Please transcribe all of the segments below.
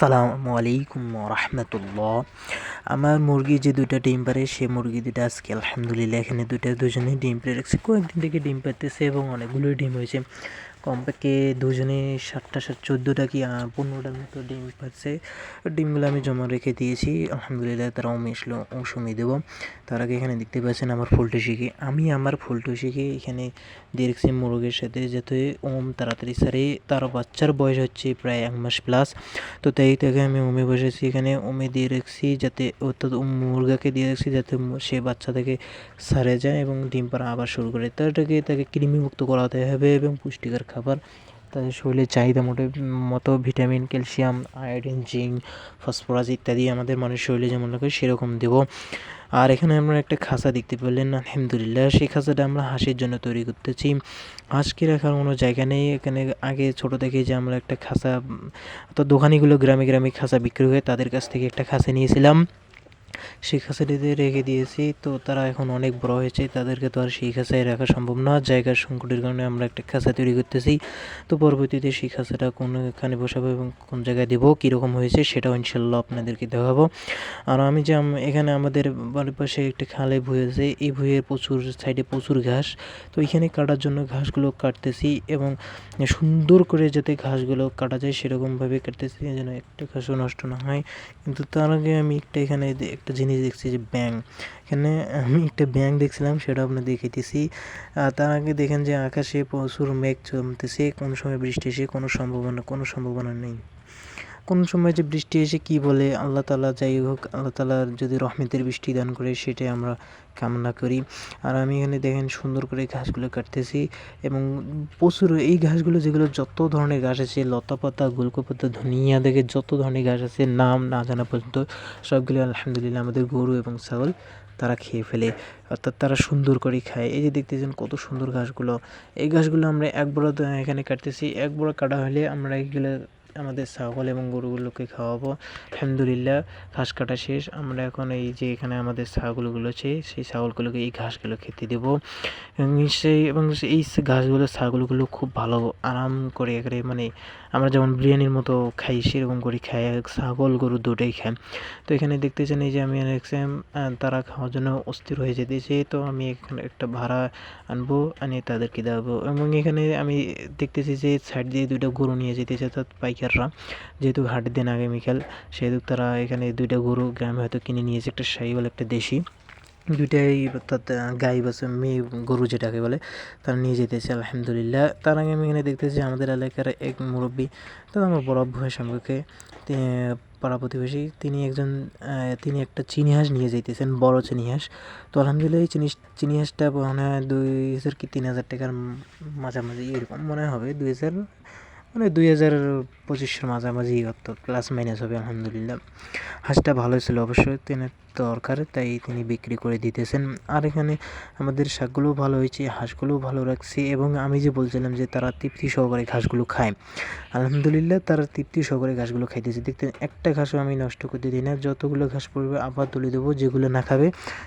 আসসালামু আলাইকুম রহমতুল্লাহ আমার মুরগি যে দুইটা ডিম পারে, সে মুরগি দুটা আজকে আলহামদুলিল্লাহ এখানে দুইটা দুজনেই ডিম পেরে রাখছে কয়েকদিন থেকে ডিম পারতেছে এবং অনেকগুলোই ডিম হয়েছে। কমপক্ষে দুজনে সাতটা, সাত চোদ্দোটা কি পনেরোটার মতো ডিম পাচ্ছে ডিমগুলো আমি জমা রেখে দিয়েছি। আলহামদুলিল্লাহ তারা মিশলো মৌসুমি দেবো। তার আগে এখানে দেখতে পাচ্ছেন আমার ফুলটুসিকে আমি আমার ফুলটুসিকে এখানে দিয়ে রেখেছি মুরগের সাথে যাতে ওম তাড়াতাড়ি সারে। তার বাচ্চার বয়স হচ্ছে প্রায় এক মাস প্লাস তো তাই থেকে আমি ওমে বসেছি এখানে। ওমে দিয়ে রেখেছি যাতে অর্থাৎ মুরগাকে দিয়ে রেখেছি যাতে সে বাচ্চা থেকে সারে যায় এবং ডিম পাড়া আবার শুরু করে। তাটাকে তাকে কৃমিমুক্ত করাতে হবে এবং পুষ্টিকর খাবার। তাদের শরীরের চাহিদা মোটে, মতো vitamin, calcium, iodine, zinc, phosphorus ইত্যাদি আমাদের মানুষের শরীরে যেমন লাগে সেরকম দেব। আর এখানে আমরা একটা খাঁচা দেখতে পেলেন, আলহামদুলিল্লাহ। সেই খাঁচাটা আমরা হাঁসের জন্য তৈরি করতেছি। হাঁসকে রাখার কোনো জায়গা নেই। এখানে আগে ছোট থেকে যে আমরা একটা খাঁচা, তো দোকানিগুলো গ্রামে গ্রামে খাঁচা বিক্রি হয়ে তাদের কাছ থেকে একটা খাঁচা নিয়েছিলাম। সেই খাঁচাটিতে রেখে দিয়েছি। তো তারা এখন অনেক বড় হয়েছে, তাদেরকে তো আর সেই খাঁচায় রাখা সম্ভব না। জায়গার সংকটের কারণে আমরা একটা খাঁচা তৈরি করতেছি। তো পরবর্তীতে সেই খাঁচাটা কোনখানে বসাবো এবং কোন জায়গায় দেবো, কীরকম হয়েছে সেটাও ইনশাল্লাহ আপনাদেরকে দেখাবো। আর আমি যে এখানে আমাদের বাড়ির পাশে একটা খালে ভুঁই আছে, এই ভুঁইয়ের প্রচুর সাইডে প্রচুর ঘাস। তো এখানে কাটার জন্য ঘাসগুলো কাটতেছি এবং সুন্দর করে যাতে ঘাসগুলো কাটা যায়, সেরকমভাবে কাটতেছি যেন একটা ঘাসও নষ্ট না হয়। কিন্তু তার আগে আমি একটা এখানে একটা জিনিস দেখছি যে ব্যাঙ। এখানে আমি একটা ব্যাং দেখছিলাম সেটা আপনার দেখাইতেছি। তার আগে দেখেন যে আকাশে প্রচুর মেঘ জমতেছে, কোনো সময় বৃষ্টি এসে কোনো সম্ভাবনা কোনো সম্ভাবনা নেই। কোন সময় যে বৃষ্টি এসে কি বলে, আল্লাহ তালা যাই হোক, আল্লাহ তালার যদি রহমতের বৃষ্টি দান করে, সেটাই আমরা কামনা করি। আর আমি এখানে দেখেন সুন্দর করে ঘাসগুলো কাটতেছি এবং প্রচুর এই ঘাসগুলো যেগুলো যত ধরনের ঘাস আছে লতা পাতা পাতা ধনিয়া দেখে যত ধরনের ঘাস আছে, নাম না জানা পর্যন্ত সবগুলো আলহামদুলিল্লাহ আমাদের গরু এবং ছাগল তারা খেয়ে ফেলে। অর্থাৎ তারা সুন্দর করে খায়। এই যে দেখতেছেন কত সুন্দর ঘাসগুলো। এই ঘাসগুলো আমরা এক বড় এখানে কাটতেছি। এক বড় কাটা হলে আমরা এইগুলো আমাদের ছাগল এবং গরুগুলোকে খাওয়াবো। আলহামদুলিল্লাহ, ঘাস কাটা শেষ। আমরা এখন এই যে এখানে আমাদের ছাগলগুলো আছে, সেই ছাগলগুলোকে এই ঘাসগুলো খেতে দেব। সেই এবং এই ঘাসগুলো, ছাগলগুলো খুব ভালো আরাম করে এখানে মানে আমরা যেমন বিরিয়ানির মতো খাই, সেরকম করে খাই ছাগল গরু দুটোই খাই তো এখানে দেখতেছেন এই যে আমি তারা খাওয়ার জন্য অস্থির হয়ে যেতেছে। তো আমি এখানে একটা ভাড়া আনব, আনি তাদেরকে দেবো এবং এখানে আমি দেখতেছি যে সাইড দিয়ে দুইটা গরু নিয়ে যেতেছে অর্থাৎ পাইকাররা। যেহেতু হাটের দিন আগামীকাল, সেহেতু তারা এখানে দুইটা গরু গ্রামে হয়তো কিনে নিয়েছে, একটা সাইওয়াল একটা দেশি। দুইটাই অর্থাৎ গাই বা মেয়ে গরু যেটাকে বলে, তারা নিয়ে যেতেছে, আলহামদুলিল্লাহ। তার আগে আমি এখানে দেখতেছি আমাদের এলাকার এক মুরব্বী তো আমার বড় ভাইয়ের সম্পর্কে পাড়া প্রতিবেশী, তিনি একজন তিনি একটা চিনি হাঁস নিয়ে যাইতেছেন, বড় চিনি হাঁস। তো আলহামদুলিল্লাহ এই চিনি চিনি হাঁসটা মনে হয় দুই হাজার কি তিন হাজার টাকার মাঝামাঝি এরকম মনে হবে, দুই হাজার মানে দুই হাজার পঁচিশের মাঝামাঝি অর্থাৎ প্লাস মাইনাস হবে, আলহামদুলিল্লাহ। হাঁসটা ভালো ছিল অবশ্যই, তিনি দরকার, তাই তিনি বিক্রি করে দিতেছেন। আর এখানে আমাদের শাকগুলোও ভালো হয়েছে, হাঁসগুলোও ভালো রাখছি, এবং আমি যে বলছিলাম যে তারা তৃপ্তি সহকারে ঘাসগুলো খায়, আলহামদুলিল্লাহ তারা তৃপ্তি সহকারে ঘাসগুলো খাইতেছে। দেখতে, একটা ঘাসও আমি নষ্ট করতে দিই না, যতগুলো ঘাস পড়বে আবার তুলে দেবো, যেগুলো না খাবে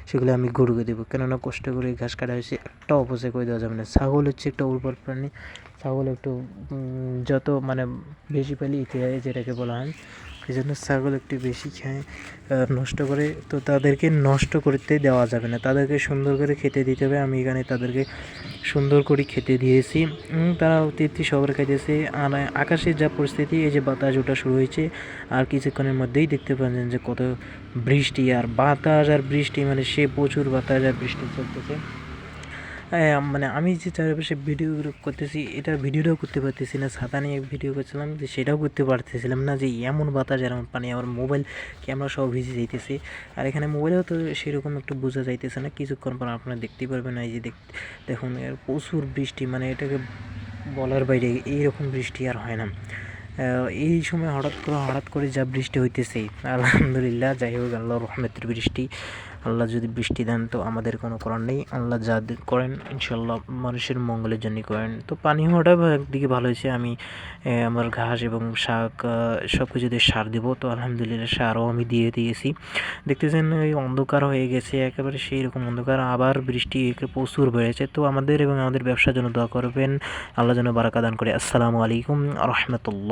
সেগুলো আমি গরুকে দেবো। কেননা কষ্ট করে ঘাস কাটা হয়েছে, একটা অপচয় করে দেওয়া যাবে না। ছাগল হচ্ছে একটা উর্বর প্রাণী ছাগল একটু যত মানে বেশি পেলে ইতিহাসে যেটাকে বলা হয় এই জন্য ছাগল একটু বেশি খায় নষ্ট করে, তো তাদেরকে নষ্ট করতে দেওয়া যাবে না। তাদেরকে সুন্দর করে খেতে দিতে হবে। আমি এখানে তাদেরকে সুন্দর করে খেতে দিয়েছি। তারা তৃপ্তি সহকারে খাইতেছে। আর আকাশের যা পরিস্থিতি, এই যে বাতাস, ওটা শুরু হয়েছে। আর কিছুক্ষণের মধ্যেই দেখতে পাচ্ছেন যে কত বৃষ্টি। আর বাতাস আর বৃষ্টি মানে সে প্রচুর বাতাস আর বৃষ্টি চলতেছে। মানে আমি যে চারিপাশে ভিডিও করতেছি, এটা ভিডিওটাও করতে পারতেছি না। ছাতা নিয়ে ভিডিও করছিলাম, যে সেটাও করতে পারতেছিলাম না, যে এমন বাতাস, এমন পানি, আমার মোবাইল ক্যামেরা সব ভিজে যাইতেছে। আর এখানে মোবাইলেও তো সেরকম একটু বোঝা যাইতেছে না। কিছুক্ষণ পর আপনারা দেখতেই পারবেন, এই যে দেখ, দেখুন প্রচুর বৃষ্টি মানে এটাকে বলার বাইরে এইরকম বৃষ্টি আর হয় না। এই সময় হঠাৎ করে হঠাৎ করে যা বৃষ্টি হইতেছে, আলহামদুলিল্লাহ, যাই হোক আল্লাহ রহমতের বৃষ্টি। আল্লাহ যদি বৃষ্টি দেন, তো আমাদের কোনো করার নেই। আল্লাহ যা করেন ইনশাল্লাহ মানুষের মঙ্গলের জন্যই করেন। তো পানি হওয়াটা একদিকে ভালো হয়েছে, আমি আমার ঘাস এবং শাক সব কিছু দিয়ে সার দেবো। তো আলহামদুলিল্লাহ, সারও আমি দিয়ে দিয়েছি। দেখতেছেন, ওই অন্ধকার হয়ে গেছে, একেবারে সেই রকম অন্ধকার। আবার বৃষ্টি প্রচুর বেড়েছে। তো আমাদের এবং আমাদের ব্যবসার জন্য দোয়া করবেন। আল্লাহ যেন বারাকা দান করে। আসসালামু আলাইকুম রহমতুল্লাহ।